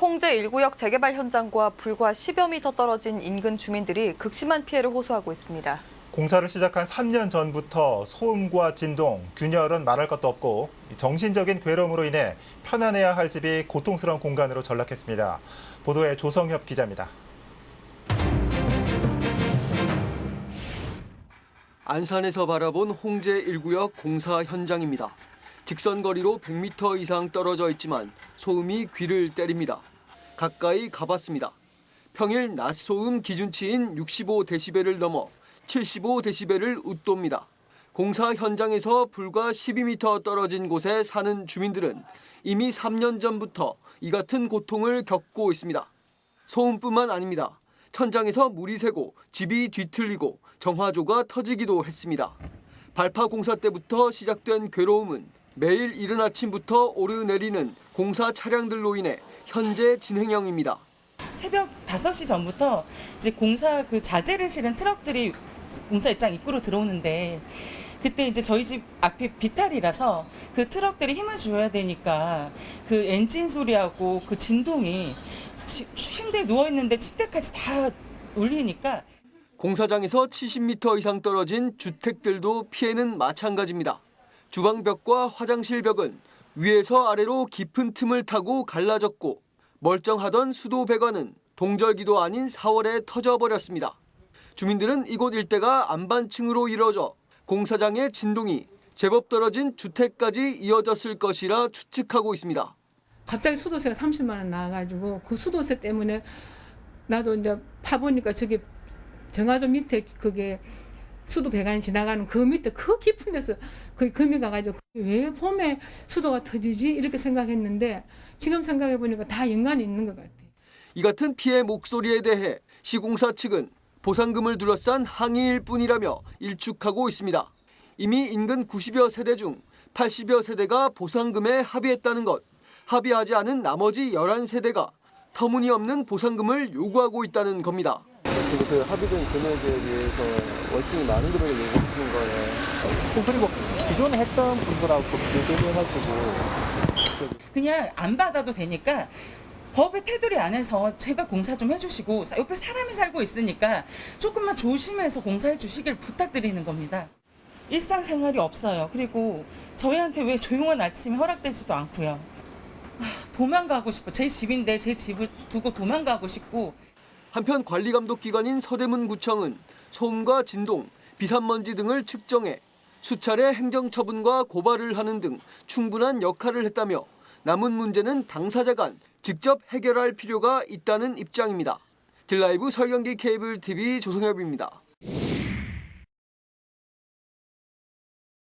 홍제 1구역 재개발 현장과 불과 10여 미터 떨어진 인근 주민들이 극심한 피해를 호소하고 있습니다. 공사를 시작한 3년 전부터 소음과 진동, 균열은 말할 것도 없고 정신적인 괴로움으로 인해 편안해야 할 집이 고통스러운 공간으로 전락했습니다. 보도에 조성협 기자입니다. 안산에서 바라본 홍제 1구역 공사 현장입니다. 직선 거리로 100m 이상 떨어져 있지만 소음이 귀를 때립니다. 가까이 가봤습니다. 평일 낮 소음 기준치인 65데시벨을 넘어 75데시벨을 웃돕니다. 공사 현장에서 불과 12m 떨어진 곳에 사는 주민들은 이미 3년 전부터 이 같은 고통을 겪고 있습니다. 소음뿐만 아닙니다. 천장에서 물이 새고 집이 뒤틀리고 정화조가 터지기도 했습니다. 발파 공사 때부터 시작된 괴로움은 매일 이른 아침부터 오르내리는 공사 차량들로 인해 현재 진행형입니다. 새벽 5시 전부터 이제 공사 그 자재를 실은 트럭들이 공사 입장 입구로 들어오는데 그때 이제 저희 집 앞이 비탈이라서 그 트럭들이 힘을 줘야 되니까 그 엔진 소리하고 그 진동이 치- 침대에 누워 있는데 침대까지 다 울리니까 공사장에서 70m 이상 떨어진 주택들도 피해는 마찬가지입니다. 주방벽과 화장실 벽은 위에서 아래로 깊은 틈을 타고 갈라졌고 멀쩡하던 수도 배관은 동절기도 아닌 4월에 터져버렸습니다. 주민들은 이곳 일대가 안반층으로 이뤄져 공사장의 진동이 제법 떨어진 주택까지 이어졌을 것이라 추측하고 있습니다. 갑자기 수도세가 30만 원 나와가지고 그 수도세 때문에 나도 이제 파보니까 저기 정화조 밑에 그게 수도 배관이 지나가는 그 밑에 그 깊은 데서 그 금이 가가지고 왜 봄에 수도가 터지지 이렇게 생각했는데 지금 생각해 보니까 다 연관이 있는 것 같아. 이 같은 피해 목소리에 대해 시공사 측은 보상금을 둘러싼 항의일 뿐이라며 일축하고 있습니다. 이미 인근 90여 세대 중 80여 세대가 보상금에 합의했다는 것, 합의하지 않은 나머지 11세대가 터무니없는 보상금을 요구하고 있다는 겁니다. 지금 그 합의된 금액에 비해서 월등히 많은 금액을 요구하시는 거예요. 그리고 기존에 했던 분들하고 비교를 하시고 그냥 안 받아도 되니까 법의 테두리 안에서 제발 공사 좀 해주시고 옆에 사람이 살고 있으니까 조금만 조심해서 공사해 주시길 부탁드리는 겁니다. 일상생활이 없어요. 그리고 저희한테 왜 조용한 아침이 허락되지도 않고요. 아, 도망가고 싶어. 제 집인데 제 집을 두고 도망가고 싶고 한편 관리감독기관인 서대문구청은 소음과 진동, 비산먼지 등을 측정해 수차례 행정처분과 고발을 하는 등 충분한 역할을 했다며 남은 문제는 당사자 간 직접 해결할 필요가 있다는 입장입니다. 딜라이브 설경기 케이블 TV 조성엽입니다.